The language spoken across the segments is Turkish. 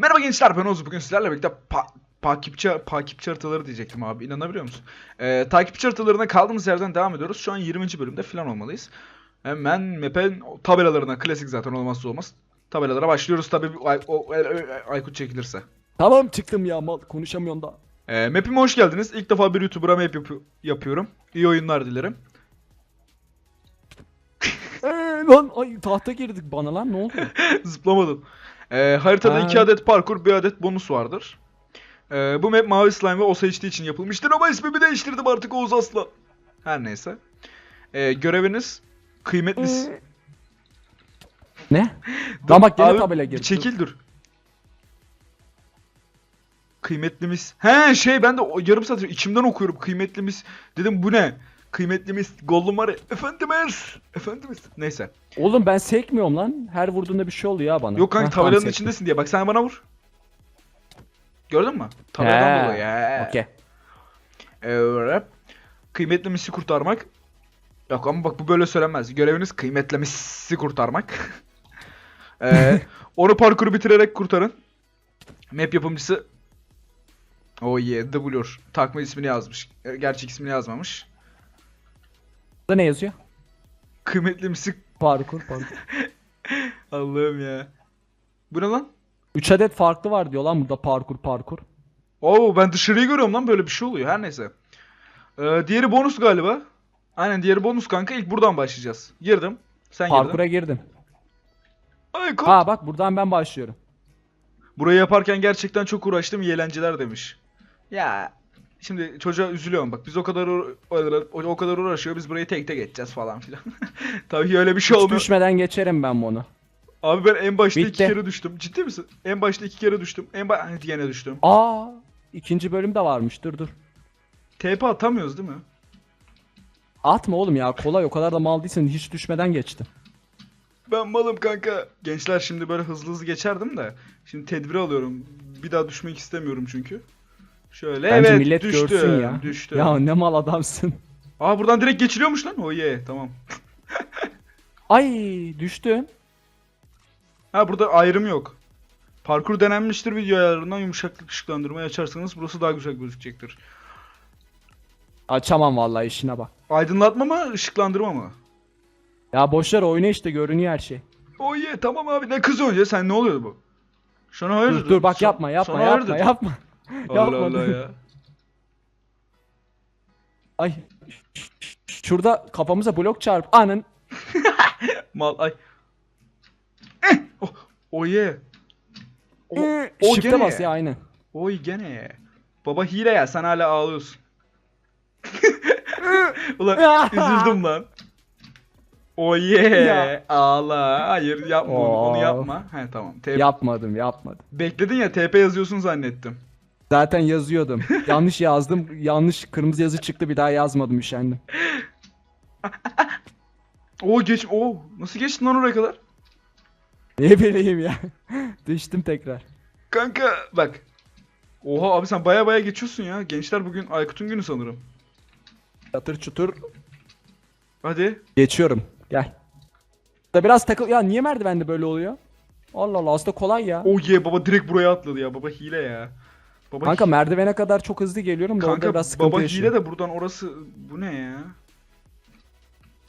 Merhaba gençler ben Oğuz. Bugün sizlerle birlikte pa takipçi, takipçi haritaları diyecektim abi. İnanabiliyor musun? Ee, takipçi haritalarına kaldığımız yerden devam ediyoruz. Şu an 20. bölümde falan olmalıyız. Hemen map'in tabelalarına klasik zaten olmazsa olmaz. Tabelalara başlıyoruz tabii Ay o- Ay- Ay- Aykut çekilirse. Tamam çıktım ya mal konuşamıyorum da. Ee, map'ime hoş geldiniz. İlk defa bir YouTuber'a map yapı- yapıyorum. İyi oyunlar dilerim. Eee lan ay tahta girdik bana lan ne oldu? Zıplamadım. Ee, haritada Ha. 2 adet parkur, 1 adet bonus vardır. Ee, bu map mavi slime ve OSHD için yapılmıştır ama ismimi değiştirdim artık Oğuz Aslan. Her neyse. Ee, göreviniz kıymetli... Ne? Lan bak gene tabela bir girdi. Çekil dur. Kıymetlimiz. He şey ben de yarım saattir içimden okuyorum kıymetlimiz. Dedim bu ne? Kıymetlimiz Gollum var ya. Efendimiz. Efendimiz. Neyse. Oğlum ben sekmiyorum lan. Her vurduğunda bir şey oluyor ya bana. Yok kanka Heh, tabelanın sektim. içindesin diye. Bak sen bana vur. Gördün mü? Tabeladan He, dolayı. He. Okey. Evet. Kıymetli misi kurtarmak. Yok ama bak bu böyle söylenmez. Göreviniz kıymetli misi kurtarmak. ee, onu parkuru bitirerek kurtarın. Map yapımcısı Oh yeah, Blur. Takma ismini yazmış. Gerçek ismini yazmamış. Burada ne yazıyor? Kıymetli misi... Parkur parkur. Allah'ım ya. Bu ne lan? 3 adet farklı var diyor lan burada parkur parkur. Oo ben dışarıyı görüyorum lan böyle bir şey oluyor. Her neyse. Ee, diğeri bonus galiba. Aynen diğeri bonus kanka. İlk buradan başlayacağız. Girdim. Sen Parkura girdin. girdim. Ay, ko- Ha bak buradan ben başlıyorum. Burayı yaparken gerçekten çok uğraştım. iyi eğlenceler demiş. Ya şimdi çocuğa üzülüyorum bak. Biz o kadar o, o kadar uğraşıyor. Biz burayı tek tek geçeceğiz falan filan. Tabii ki öyle bir şey Hiç olmuyor. düşmeden geçerim ben bunu. Abi ben en başta iki Bitti. kere düştüm. Ciddi misin? En başta iki kere düştüm. En ba Hadi yine düştüm. Aa ikinci bölüm de varmış dur dur. TP atamıyoruz değil mi? Atma oğlum ya kolay o kadar da mal değilsin hiç düşmeden geçtim. Ben malım kanka. Gençler şimdi böyle hızlı hızlı geçerdim de. Şimdi tedbir alıyorum. Bir daha düşmek istemiyorum çünkü. Şöyle Bence evet millet düştü. görsün ya. Düştü. Ya ne mal adamsın. Aa buradan direkt geçiliyormuş lan. Oh yeah tamam. Ay düştüm. Ha burada ayrım yok. Parkur denenmiştir video ayarlarından yumuşaklık ışıklandırmayı açarsanız burası daha güzel gözükecektir. Açamam vallahi işine bak. Aydınlatma mı ışıklandırma mı? Ya boşver oyna işte görünüyor her şey. Oh yeah tamam abi ne kızıyorsun ya sen ne oluyor bu? Şuna hayırdır? Dur dur bak yapma yapma sana yapma hayırdır? yapma. Allah Allah ya. Ay. Şurada kafamıza blok çarp. Anın. Mal ay. Oh, yeah. O, Ee, o Shift'e gene. bas ya aynen. Oy gene. Baba hile ya sen hala ağlıyorsun. Ulan üzüldüm lan. Yeah. Ya. Ağla. Hayır yapma onu, onu Oo. yapma. He tamam. TP Yapmadım yapmadım. Bekledin ya TP yazıyorsun zannettim. Zaten yazıyordum. Yanlış yazdım. Yanlış kırmızı yazı çıktı bir daha yazmadım üşendim. Oo geç. Oo nasıl geçtin lan oraya kadar? Ne bileyim ya. Düştüm tekrar. Kanka bak. Oha abi sen baya baya geçiyorsun ya. Gençler bugün Aykut'un günü sanırım. Çatır çutur Hadi. geçiyorum. Gel. Da biraz takıl ya niye merdivende böyle oluyor? Allah Allah aslında kolay ya. Oh yeah baba direkt buraya atladı ya. Baba hile ya. Baba Kanka merdivene kadar çok hızlı geliyorum da orada Kanka biraz sıkıntı baba yaşıyorum. hile de buradan orası bu ne ya?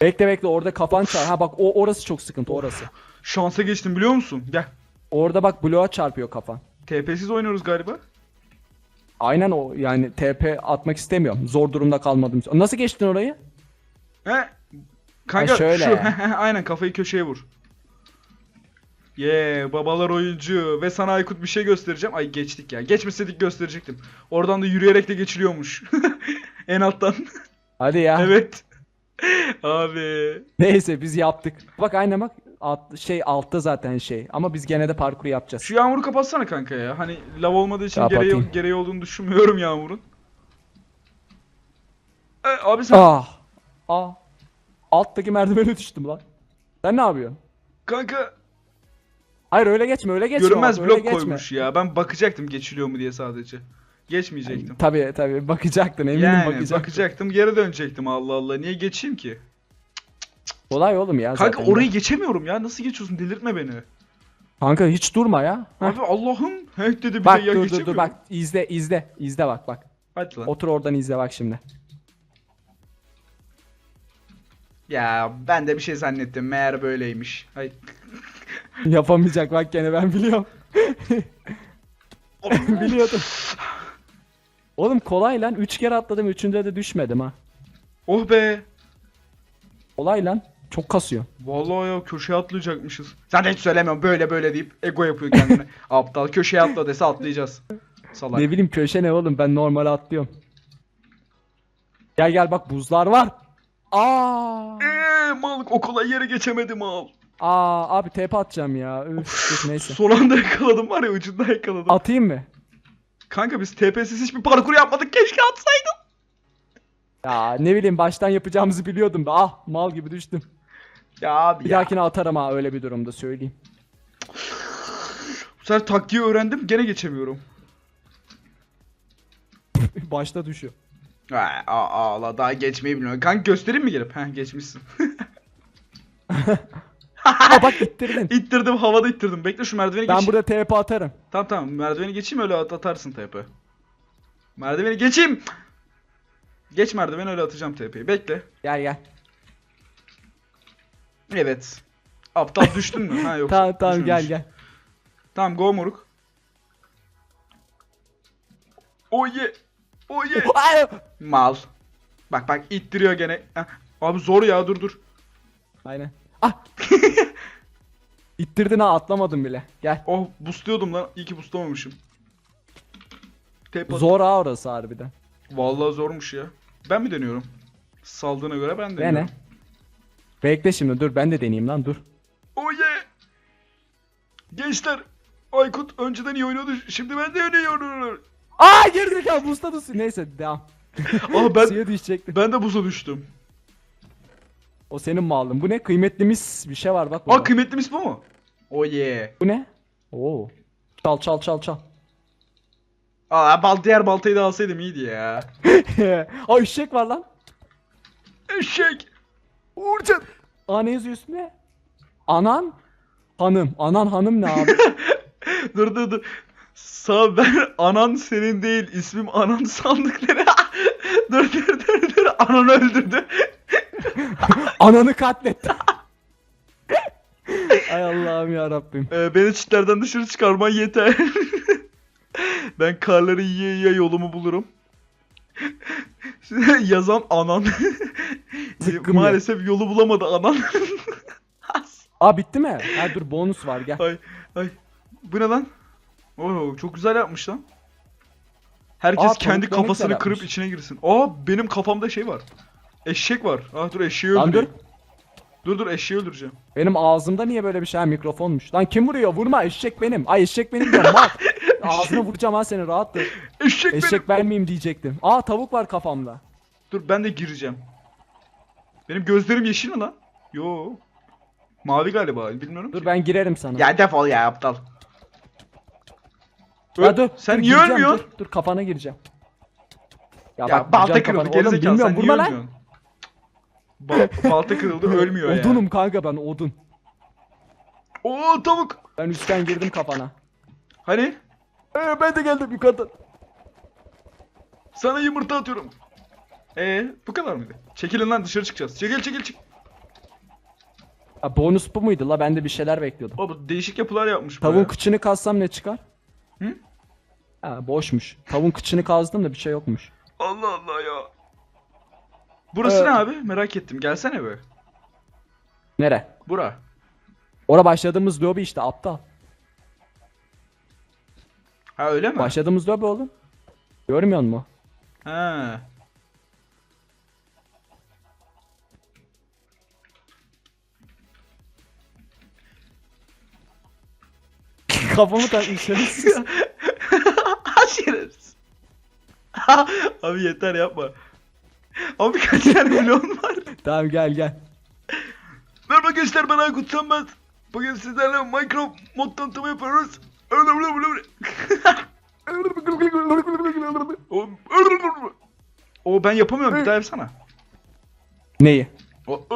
Bekle bekle orada kafan çar. Ha bak o orası çok sıkıntı orası. Şansa geçtim biliyor musun? Gel. Orada bak bloğa çarpıyor kafan. TP'siz oynuyoruz galiba. Aynen o yani TP atmak istemiyorum. Zor durumda kalmadım. Nasıl geçtin orayı? He? Kanka Ha, şöyle. şu aynen kafayı köşeye vur. Yeah babalar oyuncu ve sana Aykut bir şey göstereceğim. Ay geçtik ya. Geçmeseydik gösterecektim. Oradan da yürüyerek de geçiliyormuş. en alttan. Hadi ya. evet. Abi. Neyse biz yaptık. Bak aynen bak alt, şey altta zaten şey. Ama biz gene de parkuru yapacağız. Şu yağmuru kapatsana kanka ya. Hani lav olmadığı için Kapatayım. gereği, gereği olduğunu düşünmüyorum yağmurun. E, abi sen Ah. Ah. Alttaki merdivene düştüm lan. Sen ne yapıyorsun? kanka Hayır öyle geçme öyle geçme. görünmez öyle blok geçme. koymuş ya. Ben bakacaktım geçiliyor mu diye sadece. Geçmeyecektim. Tabii tabii bakacaktın eminim yani bakacaktın. bakacaktım geri dönecektim Allah Allah. Niye geçeyim ki? Kolay oğlum ya Kanka zaten. orayı geçemiyorum ya. Nasıl geçiyorsun? Delirtme beni. Kanka hiç durma ya. Heh. Abi Allah'ım. Hack dedi bir Bak de ya dur dur dur bak izle izle izle bak bak. Hadi lan. Otur oradan izle bak şimdi. Ya ben de bir şey zannettim. Meğer böyleymiş. Ay. Yapamayacak bak gene ben biliyorum. Biliyordum. Oğlum kolay lan. 3 kere atladım. Üçünde de düşmedim ha. oh be. Kolay lan. Çok kasıyor. Vallahi ya köşeye atlayacakmışız. Sen de hiç söylemiyorum böyle böyle deyip ego yapıyor kendine. Aptal köşeye atla dese atlayacağız. Salak. Ne bileyim köşe ne oğlum ben normal atlıyorum. Gel gel bak buzlar var. Aa! Eee mal o kolay yere geçemedi mal. Aa abi TP atacağım ya. Üf, dur, neyse. Son anda yakaladım var ya ucundan yakaladım. Atayım mı? Kanka biz TP'siz hiçbir parkur yapmadık keşke atsaydım. Ya ne bileyim baştan yapacağımızı biliyordum da ah mal gibi düştüm. Ya abi Bir ya. dahakine atarım ha öyle bir durumda söyleyeyim. Bu sefer taktiği öğrendim gene geçemiyorum. Başta düşüyor. Ha, aa, ağla daha geçmeyi bilmiyorum. Kanka göstereyim mi gelip? Heh geçmişsin. Aa bak ittirdin. ittirdim havada ittirdim. Bekle şu merdiveni Ben geç. burada TP atarım. Tamam tamam merdiveni geçeyim öyle at atarsın TP. Merdiveni geçeyim. Geç merdiveni öyle atacağım TP'yi. Bekle. Gel gel. Evet. Aptal düştün mü? Ha yok. Tamam tamam gel düşmemiş. gel. Tamam go moruk. Yeah. Oh yeah. Ay! Mal. Bak bak ittiriyor gene. Abi zor ya dur dur. Aynen. Ah! İttirdin ha atlamadım bile. Gel. Oh boostluyordum lan. İyi ki booslamamışım. Tape at- Zor ha orası harbiden. Vallahi zormuş ya. Ben mi deniyorum? Saldığına göre ben deniyorum. Dene. Bekle şimdi dur ben de deneyeyim lan dur. Oh yeah. Gençler. Aykut önceden iyi oynuyordu. Şimdi ben de oynuyorum. Aa gerizekalı düşsün. Neyse devam. Aa ben Suya düşecektim. ben de buza düştüm. O senin malın. Bu ne? Kıymetlimiz bir şey var bak burada. Aa kıymetlimiz bu mu? Oh yeah. Bu ne? Oo. Çal çal çal çal. Aa bal diğer baltayı da alsaydım iyiydi ya. Aa eşek var lan. Eşek. Uğurcan. Aa ne yazıyor üstünde? Anan hanım. Anan hanım ne abi? dur dur dur. Sağ ben anan senin değil ismim anan sandıkları. dur dur dur dur anan öldürdü. Ananı katletti. Ay Allah'ım ya Rabbim. Ee, beni çitlerden dışarı çıkarman yeter. ben karları yiye yiye yolumu bulurum. Yazan anan. Zıkkım ya. Maalesef yolu bulamadı anan. Aa bitti mi? Ha dur bonus var gel. ay ay. Bu ne lan? Oo çok güzel yapmış lan. Herkes Aa, kendi kafasını kırıp yapmış. içine girsin. Aa benim kafamda şey var. Eşek var. Ah dur eşeği Lan dur. Dur dur eşeği öldüreceğim. Benim ağzımda niye böyle bir şey? Ha, mikrofonmuş. Lan kim vuruyor? Vurma eşek benim. Ay eşek benim diyorum bak. Ağzına vuracağım ha seni rahat dur. Eşek, benim. Eşek ben miyim diyecektim. Aa tavuk var kafamda. Dur ben de gireceğim. Benim gözlerim yeşil mi lan? Yo. Mavi galiba bilmiyorum Dur ki. ben girerim sana. Ya defol ya aptal. Ya Öl- dur. Sen dur, niye gireceğim, ölmüyorsun? Dur, dur kafana gireceğim. Ya, Ya bak balta vuracağım kırıldı kafana. Oğlum gerizekalı sen bilmiyorum niye vurma lan. ölmüyorsun? Ba- balta kırıldı ölmüyor ya. Odunum kanka ben odun. Oo tavuk. Ben üstten girdim kafana. Hani? Ee, ben de geldim yukarıdan. Sana yumurta atıyorum. Ee, bu kadar mıydı? Çekilin lan dışarı çıkacağız. Çekil çekil çık. Ha, bonus bu muydu la? Ben de bir şeyler bekliyordum. Baba değişik yapılar yapmış bu Tavuğun ya. kıçını kazsam ne çıkar? Hı? Ha boşmuş. Tavuğun kıçını kazdım da bir şey yokmuş. Allah Allah ya. Burası ne abi? Merak ettim. Gelsene be. Nere? Bura. Ora başladığımız lobi işte aptal. Ha öyle mi? Başladığımız lobi oğlum. Görmüyor musun? Ha. Kafamı takmış şerefsiz. Şerefsiz. Abi yeter yapma. Abi kaç tane milyon var? tamam gel gel. Merhaba gençler ben Aykut Sönmez. Bugün sizlerle Minecraft mod tanıtımı yapıyoruz. o, ben yapamıyorum bir daha yapsana. Neyi? O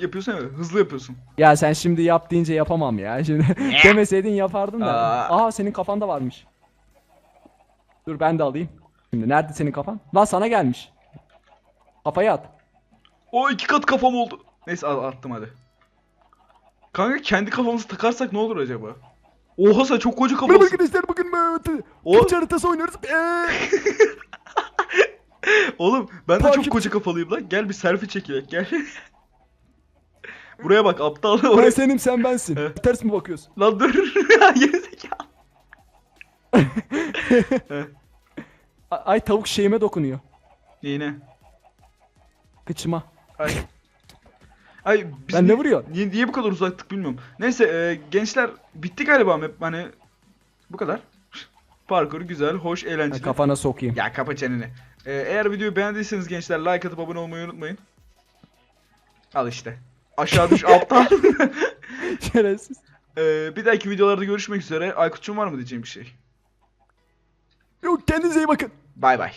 yapıyorsun ya hızlı yapıyorsun. Ya sen şimdi yap deyince yapamam ya. Şimdi demeseydin yapardım da. Aa. Aa senin kafanda varmış. Dur ben de alayım. Şimdi nerede senin kafan? Lan sana gelmiş. Kafaya at. O iki kat kafam oldu. Neyse attım hadi. Kanka kendi kafamızı takarsak ne olur acaba? Oha sen çok koca Merhaba kafasın. arkadaşlar bugün O- Kılıç haritası oynuyoruz. Eee. Oğlum ben de Takip- çok koca kafalıyım lan. Gel bir selfie çekilek gel. Buraya bak aptal. Ben Oraya... senim sen bensin. Evet. Ters mi bakıyorsun? Lan dur. Gerizekalı. Ay tavuk şeyime dokunuyor. Yine. Kıçıma. Ay. Ay biz Ben ne vuruyor? Niye, niye bu kadar uzaktık bilmiyorum. Neyse e, gençler bitti galiba map hani bu kadar. Parkur güzel, hoş, eğlenceli. Kafana sokayım. Ya kapa çeneni. E, eğer videoyu beğendiyseniz gençler like atıp abone olmayı unutmayın. Al işte. Aşağı düş aptal. Şerefsiz. e, bir dahaki videolarda görüşmek üzere. Aykut'cum var mı diyeceğim bir şey? Yok kendinize iyi bakın. Bay bay.